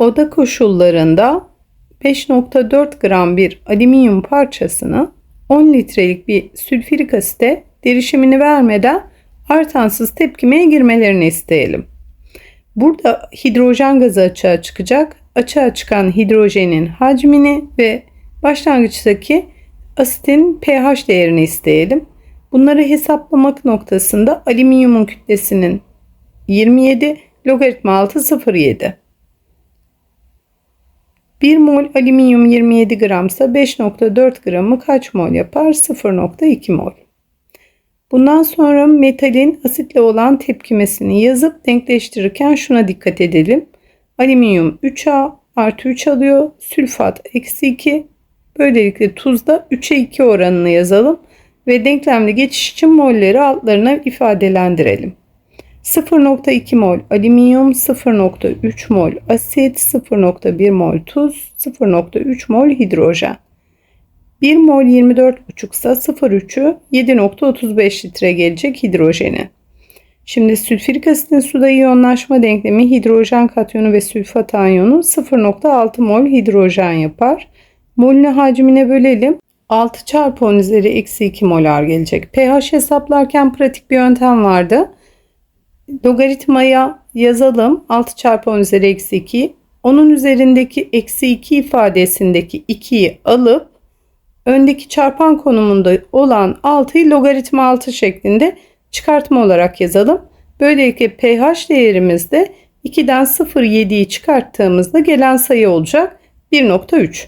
Oda koşullarında 5.4 gram bir alüminyum parçasını 10 litrelik bir sülfürik asite derişimini vermeden artansız tepkimeye girmelerini isteyelim. Burada hidrojen gazı açığa çıkacak. Açığa çıkan hidrojenin hacmini ve başlangıçtaki asitin pH değerini isteyelim. Bunları hesaplamak noktasında alüminyumun kütlesinin 27 logaritma 6 0.7. 1 mol alüminyum 27 gramsa 5.4 gramı kaç mol yapar? 0.2 mol. Bundan sonra metalin asitle olan tepkimesini yazıp denkleştirirken şuna dikkat edelim. Alüminyum 3A artı 3 alıyor. Sülfat eksi 2. Böylelikle tuzda 3'e 2 oranını yazalım. Ve denklemli geçiş için molleri altlarına ifadelendirelim. 0.2 mol alüminyum, 0.3 mol asit, 0.1 mol tuz, 0.3 mol hidrojen. 1 mol 24,5 ise 0,3'ü 7,35 litre gelecek hidrojeni. Şimdi sülfürik asitin suda iyonlaşma denklemi hidrojen katyonu ve sülfat anyonu 0,6 mol hidrojen yapar. Molünü hacmine bölelim. 6 çarpı 10 üzeri eksi 2 molar gelecek. pH hesaplarken pratik bir yöntem vardı. Logaritmaya yazalım. 6 çarpı 10 üzeri eksi 2. Onun üzerindeki eksi 2 ifadesindeki 2'yi alıp öndeki çarpan konumunda olan 6'yı logaritma 6 şeklinde çıkartma olarak yazalım. Böylelikle pH değerimiz de 2'den 0,7'yi çıkarttığımızda gelen sayı olacak 1.3.